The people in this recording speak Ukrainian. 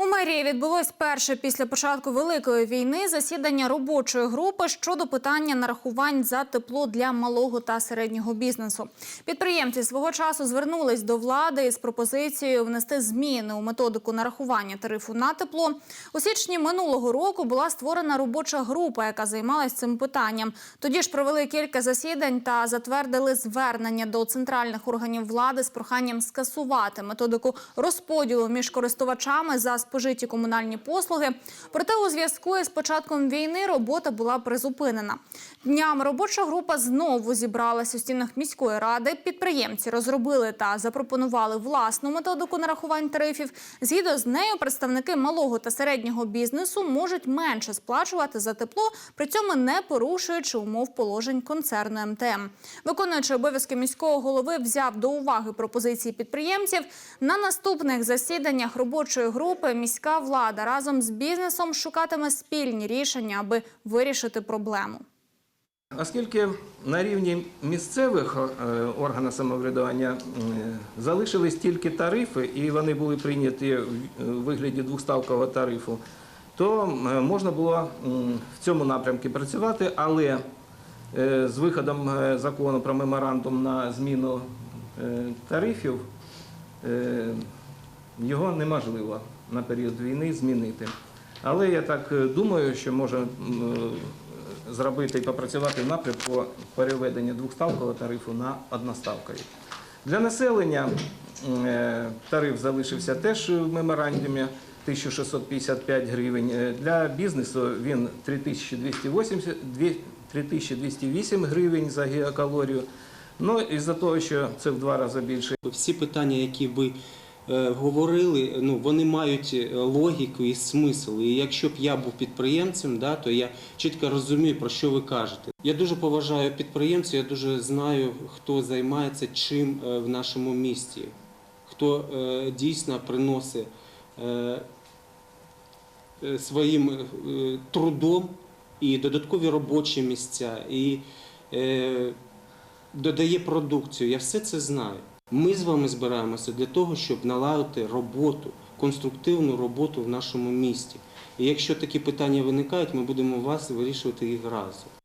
У мерії відбулось перше після початку великої війни засідання робочої групи щодо питання нарахувань за тепло для малого та середнього бізнесу. Підприємці свого часу звернулись до влади із пропозицією внести зміни у методику нарахування тарифу на тепло. У січні минулого року була створена робоча група, яка займалась цим питанням. Тоді ж провели кілька засідань та затвердили звернення до центральних органів влади з проханням скасувати методику розподілу між користувачами за спожиті комунальні послуги. Проте у зв'язку із початком війни робота була призупинена. Днями робоча група знову зібралась у стінах міської ради. Підприємці розробили та запропонували власну методику нарахувань тарифів. Згідно з нею, представники малого та середнього бізнесу можуть менше сплачувати за тепло, при цьому не порушуючи умов положень концерну МТМ. Виконуючи обов'язки міського голови, взяв до уваги пропозиції підприємців. На наступних засіданнях робочої групи міська влада разом з бізнесом шукатиме спільні рішення, аби вирішити проблему. Оскільки на рівні місцевих е, органів самоврядування залишились тільки тарифи, і вони були прийняті в вигляді двоставкового тарифу, то можна було в цьому напрямку працювати, але е, з виходом е, закону про меморандум на зміну е, тарифів е, його неможливо на період війни змінити. Але я так е, думаю, що може м, е, зробити і попрацювати в напрямку переведення двохставкового тарифу на одноставковий. Для населення е, тариф залишився теж в меморандумі 1655 гривень. Для бізнесу він 3208 гривень за гігакалорію. Ну, із-за того, що це в два рази більше Всі питання, які ви говорили, ну вони мають е, логіку і смисл. І якщо б я був підприємцем, да, то я чітко розумію, про що ви кажете. Я дуже поважаю підприємців, я дуже знаю, хто займається чим е, в нашому місті, хто е, дійсно приносить е, е, своїм е, трудом і додаткові робочі місця. І е, додає продукцію. Я все це знаю. Ми з вами збираємося для того, щоб наладити роботу, конструктивну роботу в нашому місті. І якщо такі питання виникають, ми будемо вас вирішувати їх разом.